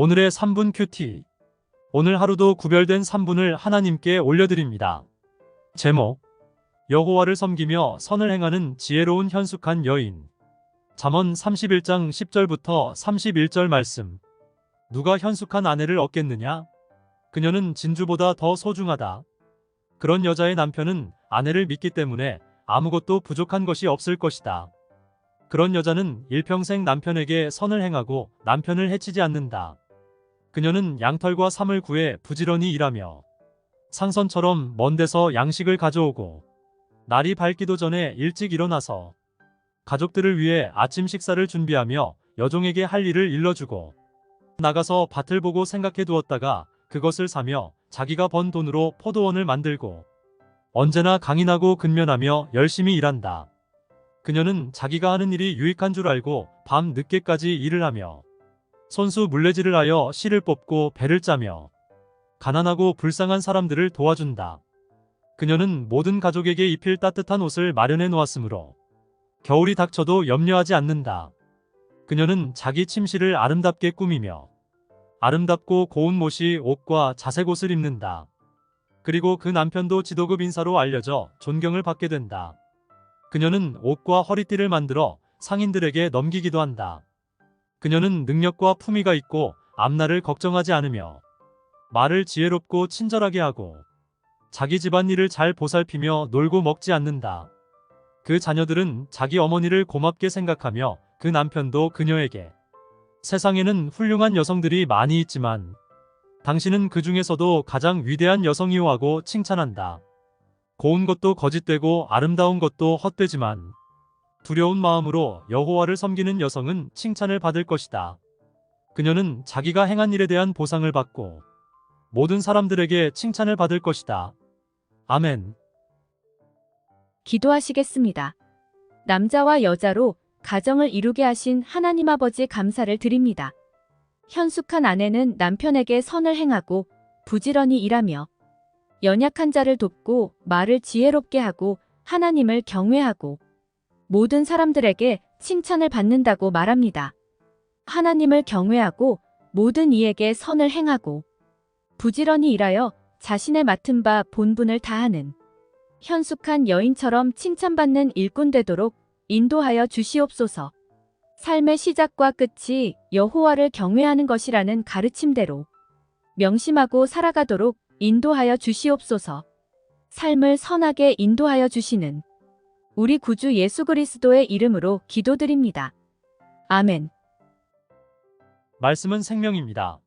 오늘의 3분 큐티. 오늘 하루도 구별된 3분을 하나님께 올려드립니다. 제목 여호와를 섬기며 선을 행하는 지혜로운 현숙한 여인. 잠언 31장 10절부터 31절 말씀. 누가 현숙한 아내를 얻겠느냐? 그녀는 진주보다 더 소중하다. 그런 여자의 남편은 아내를 믿기 때문에 아무것도 부족한 것이 없을 것이다. 그런 여자는 일평생 남편에게 선을 행하고 남편을 해치지 않는다. 그녀는 양털과 삼을 구해 부지런히 일하며 상선처럼 먼 데서 양식을 가져오고 날이 밝기도 전에 일찍 일어나서 가족들을 위해 아침 식사를 준비하며 여종에게 할 일을 일러주고 나가서 밭을 보고 생각해 두었다가 그것을 사며 자기가 번 돈으로 포도원을 만들고 언제나 강인하고 근면하며 열심히 일한다. 그녀는 자기가 하는 일이 유익한 줄 알고 밤 늦게까지 일을 하며 손수 물레질을 하여 실을 뽑고 배를 짜며 가난하고 불쌍한 사람들을 도와준다. 그녀는 모든 가족에게 입힐 따뜻한 옷을 마련해 놓았으므로 겨울이 닥쳐도 염려하지 않는다. 그녀는 자기 침실을 아름답게 꾸미며 아름답고 고운 못이 옷과 자색 옷을 입는다. 그리고 그 남편도 지도급 인사로 알려져 존경을 받게 된다. 그녀는 옷과 허리띠를 만들어 상인들에게 넘기기도 한다. 그녀는 능력과 품위가 있고 앞날을 걱정하지 않으며 말을 지혜롭고 친절하게 하고 자기 집안 일을 잘 보살피며 놀고 먹지 않는다. 그 자녀들은 자기 어머니를 고맙게 생각하며 그 남편도 그녀에게 세상에는 훌륭한 여성들이 많이 있지만 당신은 그 중에서도 가장 위대한 여성이오 하고 칭찬한다. 고운 것도 거짓되고 아름다운 것도 헛되지만 두려운 마음으로 여호와를 섬기는 여성은 칭찬을 받을 것이다. 그녀는 자기가 행한 일에 대한 보상을 받고 모든 사람들에게 칭찬을 받을 것이다. 아멘. 기도하시겠습니다. 남자와 여자로 가정을 이루게 하신 하나님 아버지 감사를 드립니다. 현숙한 아내는 남편에게 선을 행하고 부지런히 일하며 연약한 자를 돕고 말을 지혜롭게 하고 하나님을 경외하고 모든 사람들에게 칭찬을 받는다고 말합니다. 하나님을 경외하고 모든 이에게 선을 행하고 부지런히 일하여 자신의 맡은 바 본분을 다하는 현숙한 여인처럼 칭찬받는 일꾼 되도록 인도하여 주시옵소서. 삶의 시작과 끝이 여호와를 경외하는 것이라는 가르침대로 명심하고 살아가도록 인도하여 주시옵소서. 삶을 선하게 인도하여 주시는 우리 구주 예수 그리스도의 이름으로 기도드립니다. 아멘. 말씀은 생명입니다.